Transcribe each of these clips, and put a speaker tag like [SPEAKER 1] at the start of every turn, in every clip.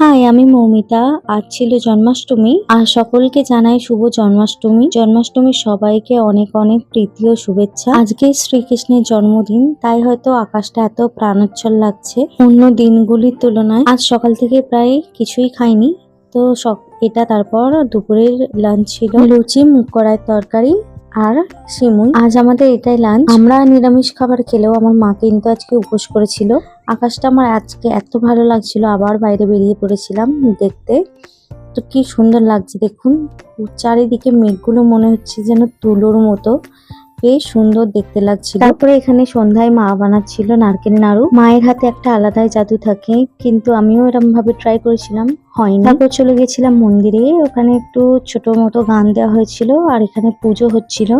[SPEAKER 1] High, আমি মৌমিতা। আজ ছিল জন্মাষ্টমী। আর সকলকে জানাই শুভ জন্মাষ্টমী। জন্মাষ্টমীর সবাইকে অনেক অনেক প্রীতি ও শুভেচ্ছা। আজকে শ্রীকৃষ্ণের জন্মদিন, তাই হয়তো আকাশটা এত প্রাণোচ্ছল লাগছে। অন্য দিনগুলির তুলনায় আজ সকাল থেকে প্রায় কিছুই খাইনি। তো এটা তারপর দুপুরের লাঞ্চ ছিল। লুচি, মুগ কড়াইয়ের তরকারি আর সিমুই আজ আমাদের এটাই লাঞ্চ আমরা নিরামিষ খাবার খেলেও আমার মা কিন্তু আজকে উপোস করেছিল। আকাশটা আমার আজকে এত ভালো লাগছিল, আবার বাইরে বেরিয়ে পড়েছিলাম দেখতে। তো কি সুন্দর লাগছে দেখুন, চারিদিকে মেঘগুলো মনে হচ্ছে যেন তুলোর মতো। বেশ সুন্দর দেখতে লাগছিল। তারপরে এখানে সন্ধ্যায় মা বানাচ্ছিল নারকেল নাড়ু। মায়ের হাতে একটা আলাদাই জাদু থাকে, কিন্তু আমিও এরকম ভাবে ট্রাই করেছিলাম, হয়নি। তারপর চলে গেছিলাম মন্দিরে, ওখানে একটু ছোট মতো গান দেওয়া হয়েছিল, আর এখানে পুজো হচ্ছিল।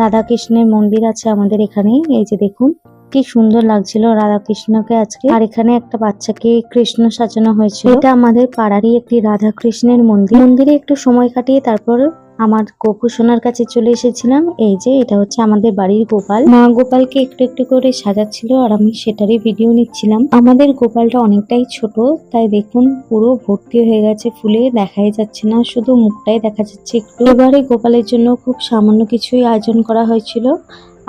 [SPEAKER 1] রাধা কৃষ্ণের মন্দির আছে আমাদের এখানে, এই যে দেখুন, কি সুন্দর লাগছিল রাধা কৃষ্ণকে আজকে। আর এখানে একটা বাচ্চাকে কৃষ্ণ সাজানো হয়েছিল। এটা আমাদের পাড়ারই একটি রাধা কৃষ্ণের মন্দির। মন্দিরে একটু সময় কাটিয়ে তারপর আমার গোপু সোনার কাছে চলে এসেছিলাম। এই যে, এটা হচ্ছে আমাদের বাড়ির গোপাল। মা গোপালকে একটু একটু করে সাজাচ্ছিল আর আমি সেটারই ভিডিও নিচ্ছিলাম। আমাদের গোপালটা অনেকটাই ছোট, তাই দেখুন পুরো ভর্তি হয়ে গেছে ফুলে, দেখাই যাচ্ছে না, শুধু মুখটাই দেখা যাচ্ছে একটু। এবারে গোপালের জন্য খুব সামান্য কিছুই আয়োজন করা হয়েছিল।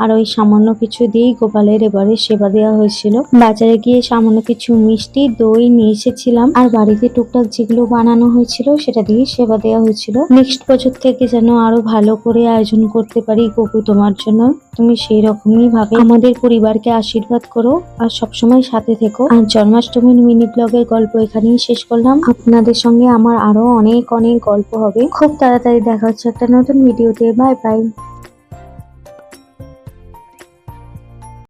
[SPEAKER 1] আর ওই সামান্য কিছু দিয়েই গোপালের এবারে সেবা দেওয়া হয়েছিল। বাজারে গিয়ে সামান্য কিছু মিষ্টি, দই নিয়ে এসেছিলাম। আর বাড়িতে টুকটাক যেগুলো বানানো হয়েছিল, সেটা দিয়ে সেবা দেওয়া হয়েছিল। নেক্সট বছর থেকে যেন আরও ভালো করে আয়োজন করতে পারি গপু তোমার জন্য? তুমি সেই রকমই ভাবে আমাদের পরিবারকে আশীর্বাদ করো আর সবসময় সাথে থেকো। আর জন্মাষ্টমীর মিনি ব্লগের গল্প এখানেই শেষ করলাম। আপনাদের সঙ্গে আমার আরও অনেক অনেক গল্প হবে। খুব তাড়াতাড়ি দেখা হচ্ছে একটা নতুন ভিডিওতে। Bye bye.